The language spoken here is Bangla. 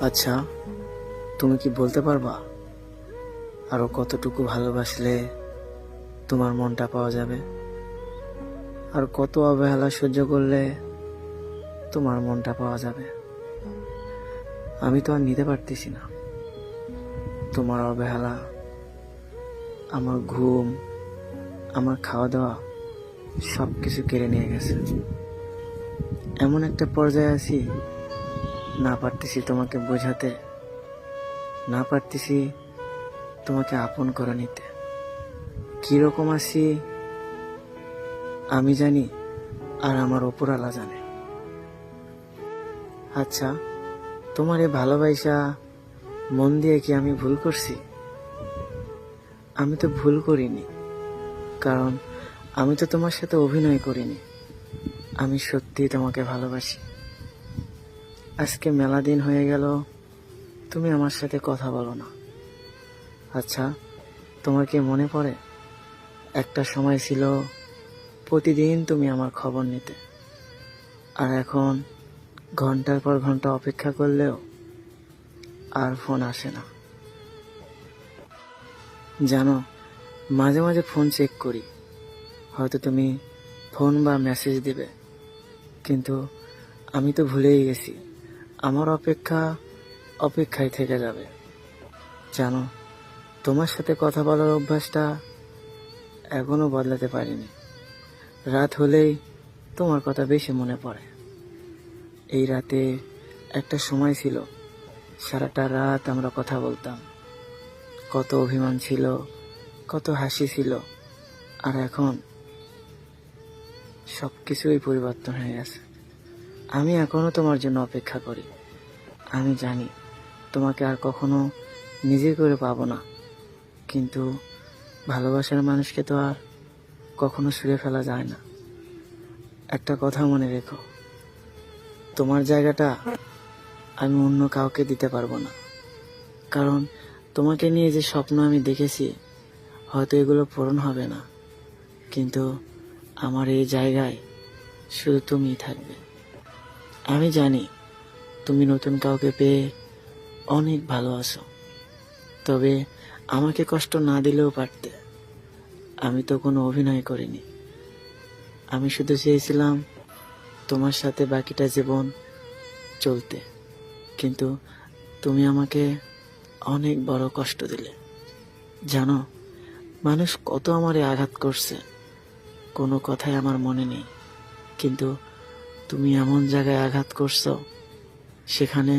আচ্ছা তুমি কি বলতে পারবা? আরও কতটুকু ভালোবাসলে তোমার মনটা পাওয়া যাবে? আর কত অবহেলা সহ্য করলে তোমার মনটা পাওয়া যাবে? আমি তো আর নিতে পারতেছি না। তোমার অবহেলা, আমার ঘুম, আমার খাওয়া দাওয়া সব কিছু কেড়ে নিয়ে গেছে। এমন একটা পর্যায়ে আছি না পারতেছি তোমাকে বোঝাতে, না পারতেছি তোমাকে আপন করে নিতে। কীরকম আছি আমি জানি, আর আমার ওপরালা জানে। আচ্ছা তোমার এই ভালোবাসা মন দিয়ে কি আমি ভুল করছি? আমি তো ভুল করিনি, কারণ আমি তো তোমার সাথে অভিনয় করিনি। আমি সত্যি তোমাকে ভালোবাসি। আজকে মেলা দিন হয়ে গেল, তুমি আমার সাথে কথা বলো না। আচ্ছা তোমার কি মনে পড়ে? একটা সময় ছিল প্রতিদিন তুমি আমার খবর নিতে। আর এখন ঘণ্টার পর ঘণ্টা অপেক্ষা করলেও আর ফোন আসে না। জানো, মাঝে মাঝে ফোন চেক করি। হয়তো তুমি ফোন বা মেসেজ দেবে, কিন্তু আমি তো ভুলেই গেছি। আমার অপেক্ষা অপেক্ষায় থেকে যাবে। জানো, তোমার সাথে কথা বলার অভ্যাসটা এখনও বদলাতে পারিনি। রাত হলেই তোমার কথা বেশি মনে পড়ে। এই রাতে একটা সময় ছিল, সারাটা রাত আমরা কথা বলতাম। কত অভিমান ছিল, কত হাসি ছিল, আর এখন সব কিছুই পরিবর্তন হয়ে গেছে। আমি এখনও তোমার জন্য অপেক্ষা করি। আমি জানি তোমাকে আর কখনো নিজে করে পাবো না। কিন্তু ভালোবাসার মানুষকে তো আর কখনো ছুঁড়ে ফেলা যায় না। একটা কথা মনে রেখো, তোমার জায়গাটা আমি অন্য কাউকে দিতে পারব না। কারণ তোমাকে নিয়ে যে স্বপ্ন আমি দেখেছি, হয়তো এগুলো পূরণ হবে না। কিন্তু আমার এই জায়গায় শুধু তুমিই থাকবে। আমি জানি তুমি নতুন কাউকে পেয়ে অনেক ভালো আছো। তবে আমাকে কষ্ট না দিলেও পারতে। আমি তো কোনো অভিনয় করিনি। আমি শুধু চেয়েছিলাম তোমার সাথে বাকিটা জীবন চলতে। কিন্তু তুমি আমাকে অনেক বড় কষ্ট দিলে। জানো, মানুষ কত আমারে আঘাত করছে। কোনো কথাই আমার মনে নেই। কিন্তু তুমি এমন জায়গায় আঘাত করছ সেখানে